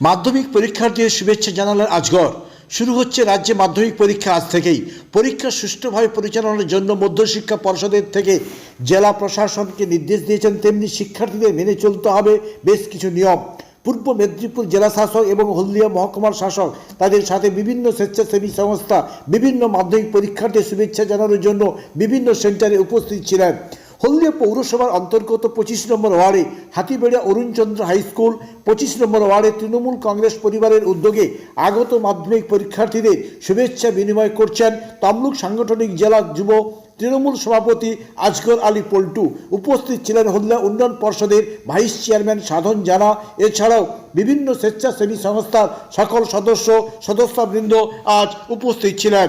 মাধ্যমিক পরীক্ষার্থীদের শুভেচ্ছা জানালেন আজগর। শুরু হচ্ছে রাজ্যে মাধ্যমিক পরীক্ষা আজ থেকেই। পরীক্ষা সুষ্ঠুভাবে পরিচালনার জন্য মধ্যশিক্ষা পর্ষদের থেকে জেলা প্রশাসনকে নির্দেশ দিয়েছেন, তেমনি শিক্ষার্থীদের মেনে চলতে হবে বেশ কিছু নিয়ম। পূর্ব মেদিনীপুর জেলা শাসক এবং হলদিয়া মহকুমার শাসক তাদের সাথে বিভিন্ন স্বেচ্ছাসেবী সংস্থা বিভিন্ন মাধ্যমিক পরীক্ষার্থীর শুভেচ্ছা জানানোর জন্য বিভিন্ন সেন্টারে উপস্থিত ছিলেন। হলদিয়া পৌরসভার অন্তর্গত পঁচিশ নম্বর ওয়ার্ডে হাতিবেড়া অরুণচন্দ্র হাই স্কুল, পঁচিশ নম্বর ওয়ার্ডে তৃণমূল কংগ্রেস পরিবারের উদ্যোগে আগত মাধ্যমিক পরীক্ষার্থীদের শুভেচ্ছা বিনিময় করছেন তমলুক সাংগঠনিক জেলা যুব তৃণমূল সভাপতি আজগর আলী পল্টু। উপস্থিত ছিলেন হলদিয়া উন্নয়ন পর্ষদের ভাইস চেয়ারম্যান সাধন জানা। এছাড়াও বিভিন্ন স্বেচ্ছাসেবী সংস্থার সকল সদস্য, সদস্যবৃন্দ আজ উপস্থিত ছিলেন।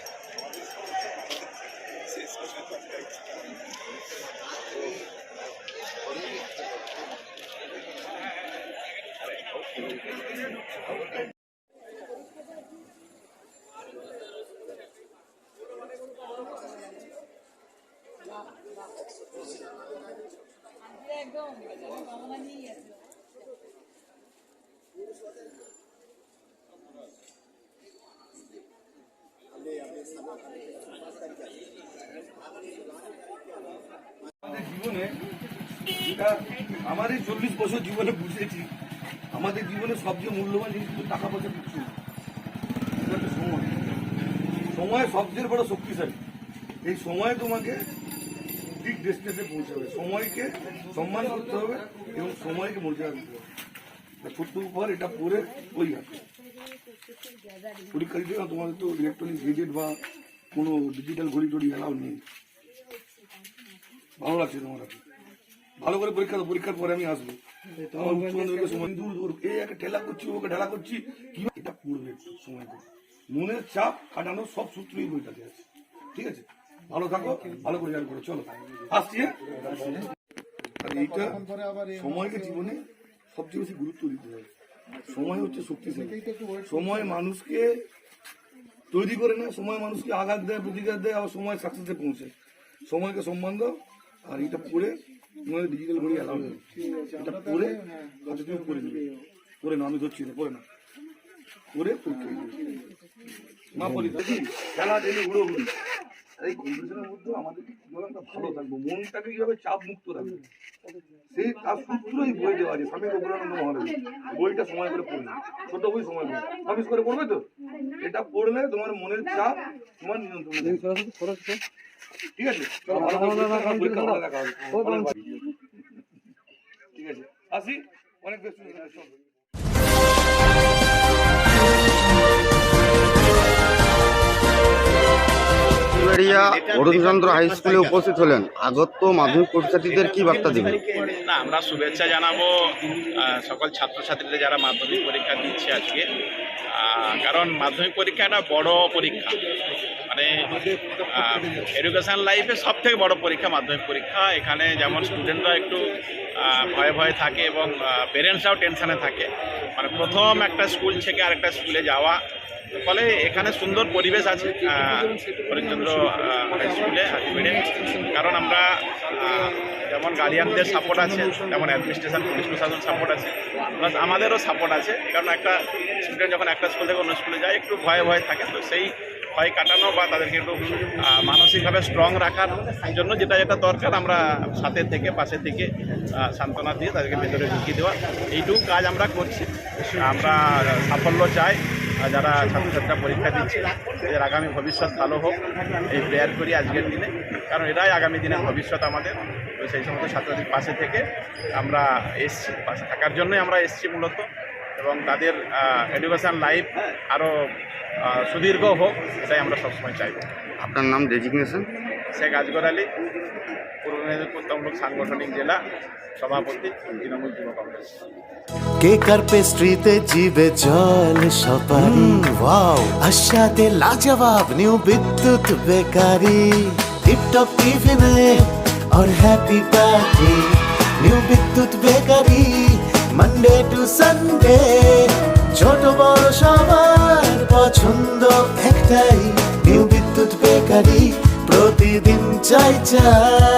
একদম বাবা আমাদের জীবনে আমাদের চল্লিশ বছর জীবনে বুঝেছি আমাদের জীবনে সবচেয়ে মূল্যবান জিনিস কিন্তু টাকা পয়সা কিছু সময়। সময় সবচেয়ে বড় শক্তিশালী। এই সময় তোমাকে ঠিক ডেস্টিনেশনে পৌঁছাবে সময়কে সম্মান করতে হবে এবং সময়কে মর্যাদা দিতে হবে। ছোট্ট উপহার এটা পরে ওই হাতে। পরীক্ষা দিতে গেলে তোমাদের তো ইলেকট্রনিক গেজেট বা কোনো ডিজিটাল ঘড়ি টড়ি এলাও নেই। ভালো লাগছে তোমার ভালো করে পরীক্ষা পরীক্ষার পরে আমি আসব। আমার উচ্চ মাধ্যমিকের সময় দূর দূর এই একটা ঠেলা করছি ওকে ঢেলা করছি। কি এটা পড়বে একটু সময় করে মনের চাপ সব সূত্রই বইটাতে আছে। ঠিক আছে? ভালো থাকো ভালো করে রেজাল্ট করো চলো আসছি হ্যাঁ? আর এইটা সময়কে জীবনে সবচেয়ে বেশি গুরুত্ব দিতে হবে। সময় হচ্ছে শক্তিশালী। সময় মানুষকে তৈরি করে নেয় সময় মানুষকে আঘাত দেয় প্রতিঘাত দেয় আবার সময় সাকসেসে পৌঁছে। সময়কে সম্মান দাও আর এটা পড়ে তোমাদের ডিজিটাল ঘড়ি অ্যালাউ নেই। এটা পড়ে হাতে পড়ে নেবে। পড়ে না, আমি ধরছি না, পড়ে না। পড়ে পড়তে মা বলি দেখি, খেলা ডেলি উড়ো উড়ি এই কম্পিটিশনের মধ্যে আমাদের কীভাবে ভালো থাকব। মনটাকে কীভাবে চাপ মুক্ত রাখব? সেই তার সূত্রই বই দেওয়া আছে। স্বামী রঘুরানন্দ মহারাজ। বইটা সময় করে পড়বে। ছোট বই সময় করে। অফিস করে পড়বে তো? এটা পড়লে তোমার মনের চাপ তোমার নিয়ন্ত্রণ ঠিক আছে চলো ভালো দেখা হবে। ঠিক আছে আসি। অনেক বেশি বেড়িয়া অরুণচন্দ্র হাই স্কুলে উপস্থিত হলেন। আগত মাধ্যমিক পরীক্ষার্থীদের কি বার্তা দেবেন? না, আমরা শুভেচ্ছা জানাব সকল ছাত্রছাত্রীদের যারা মাধ্যমিক পরীক্ষা দিচ্ছে আজকে। কারণ মাধ্যমিক পরীক্ষা একটা বড় পরীক্ষা। মানে এডুকেশন লাইফে সব থেকে বড় পরীক্ষা মাধ্যমিক পরীক্ষা। এখানে যেমন স্টুডেন্টরা একটু ভয়ে ভয়ে থাকে এবং পেরেন্টসরাও টেনশনে থাকে। মানে প্রথম একটা স্কুল থেকে আরেকটা স্কুলে যাওয়া ফলে এখানে সুন্দর পরিবেশ আছে আহ, হরিশ্চন্দ্র হাই স্কুলে হাতিবেড়ে কারণ আমরা যেমন গার্ডিয়ানদের সাপোর্ট আছে তেমন অ্যাডমিনিস্ট্রেশন পুলিশ প্রশাসন সাপোর্ট আছে প্লাস আমাদেরও সাপোর্ট আছে কারণ একটা স্টুডেন্ট যখন একটা স্কুল থেকে অন্য স্কুলে যায় একটু ভয়ে ভয়ে থাকে। তো সেই ভয় কাটানো বা তাদেরকে একটু মানসিকভাবে স্ট্রং রাখার জন্য যেটা যেটা দরকার আমরা সাথে থেকে পাশে থেকে সান্ত্বনা দিয়ে তাদেরকে ভেতরে ঢুকিয়ে দেওয়া। এইটুকু কাজ আমরা করছি। আমরা সাফল্য চাই। যারা ছাত্রছাত্রীরা পরীক্ষা দিচ্ছে, এদের আগামী ভবিষ্যৎ ভালো হোক। এই প্রেয়ার করি আজকের দিনে। কারণ এরাই আগামী দিনের ভবিষ্যৎ আমাদের। তো সেই সমস্ত ছাত্রছাত্রীর পাশে থেকে আমরা এসছি। পাশে থাকার জন্যই আমরা এসছি মূলত। এবং তাদের এডুকেশান লাইফ আরও সুদীর্ঘ হোক, এটাই আমরা সবসময় চাইব। আপনার নাম ডেজিগনেশন শেখ আজগর আলী পূর্ব মেদিনীপুর তমলুক সাংগঠনিক জেলা সভাপতি তৃণমূল যুব কংগ্রেস কেকার পেস্ট্রিতে জিবে জল সপারি ওয়াও আশাতে লাজবাব নিউ বিদ্যুৎ বেকারি টিপটপ টিফিনে और happy party new Bidyut bakery Monday to Sunday ছোট বড় সবার পছন্দ চাই চাই না না না